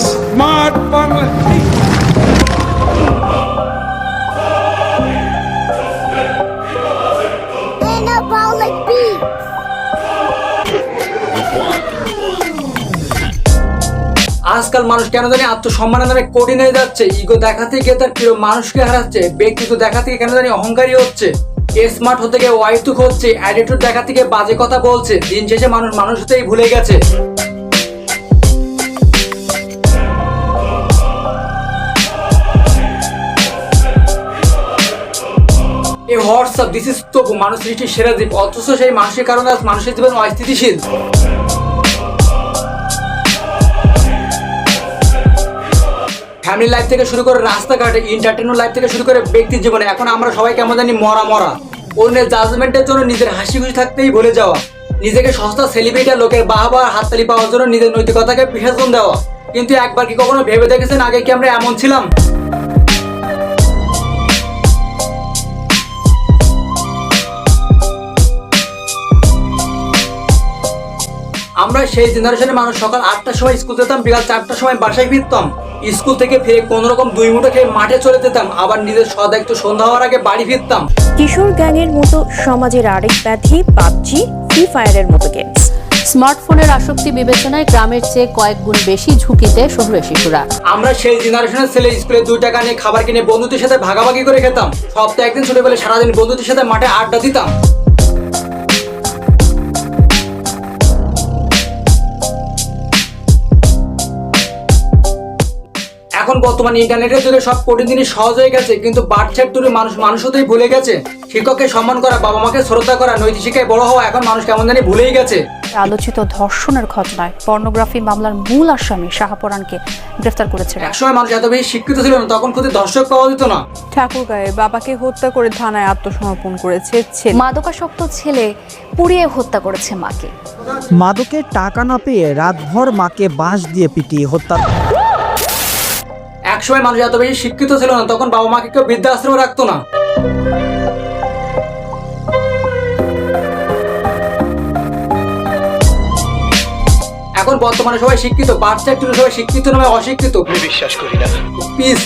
Smart Bangla Anabolic beats. আজকাল মানুষ কেন জানি আত্মসম্মানের নামে কঠিন হয়ে যাচ্ছে। ইগো দেখাতে গিয়ে তার প্রিয় মানুষকে হারাচ্ছে। ব্যক্তিত্ব দেখাতে গিয়ে কেন জানি অহংকারী হচ্ছে। স্মার্ট হতে গিয়ে ওয়াইতুক হচ্ছে অ্যাটিটিউড দেখাতে গিয়ে বাজে কথা বলছে। দিন শেষে মানুষ মানুষ হতেই ভুলে গেছে। এই হোয়াটসঅ্যাপ দিস তবু মানুষ সৃষ্টির সেরা দ্বীপ অথচ সেই মানুষের কারণে আজ মানুষের জীবন অস্থিতিশীল। ফ্যামিলি লাইফ থেকে শুরু করে রাস্তাঘাটে লাইফ থেকে শুরু করে জীবনে, এখন আমরা সবাই কেমন জানি মরা মরা। অন্যের জাজমেন্টের জন্য নিজের হাসি খুশি থাকতেই ভুলে যাওয়া। নিজেকে সস্তা সেলিব্রিটি লোকের বাহবা হাততালি পাওয়ার জন্য নিজের নৈতিকতাকে বিসর্জন দেওয়া। কিন্তু একবার কি কখনো ভেবে দেখেছেন আগে কি আমরা এমন ছিলাম? আমরা সেই জেনারেশনের মানুষ সকাল আটটার সময় স্কুল যেতাম বিকাল চারটার সময় বাসায় ফিরতাম। স্কুল থেকে ফিরে কোন রকম দুই মুঠো খেয়ে মাঠে চলে যেতাম আবার নিজের সদায়িত্ব সন্ধ্যা হওয়ার আগে বাড়ি ফিরতাম। কিশোর গ্যাংয়ের মতো সমাজের আরেক ব্যাধি পাবজি ফ্রি ফায়ারের মতো গেমস স্মার্টফোনের আসক্তি বিবেচনায় গ্রামের চেয়ে কয়েক গুণ বেশি ঝুঁকিতে শহুরে শিশুরা। আমরা সেই জেনারেশনের ছেলে স্কুলে দুই টাকা নিয়ে খাবার কিনে বন্ধুদের সাথে ভাগাভাগি করে খেতাম। সপ্তাহে একদিন ছুটে পেলে সারাদিন বন্ধুদের সাথে মাঠে আড্ডা দিতাম। বর্তমানে ইন্টারনেটের যুগে সব কঠিন জিনিস সহজ হয়ে গেছে কিন্তু বাচ্চার দূরে মানুষ মানুষ হতেই ভুলে গেছে। শিক্ষককে সম্মান করা বাবা মাকে শ্রদ্ধা করা নৈতিক শিক্ষায় বড় হওয়া এখন মানুষ কেমন জানি ভুলেই গেছে। আলোচিত ধর্ষণের ঘটনায় পর্নোগ্রাফি মামলার মূল আসামি শাহপরানকে গ্রেফতার করেছে। একসময় মানুষ এত বেশি শিক্ষিত ছিল না তখন খুদে দর্শক পাওয়া যেত না। ঠাকুরগাঁয়ে বাবাকে হত্যা করে থানায় আত্মসমর্পণ করেছে ছেলে। মাদকাসক্ত ছেলে পুড়িয়ে হত্যা করেছে মাকে। মাদকের টাকা না পেয়ে রাতভর মাকে বাঁশ দিয়ে পিটিয়ে হত্যা। একসময় মানুষ এত বেশি শিক্ষিত ছিল না তখন বাবা মাকে কেউ বৃদ্ধাশ্রমে রাখতো না। এখন বর্তমানে সবাই শিক্ষিত একটু সবাই শিক্ষিত নয় অশিক্ষিত। বিশ্বাস করি না। পিস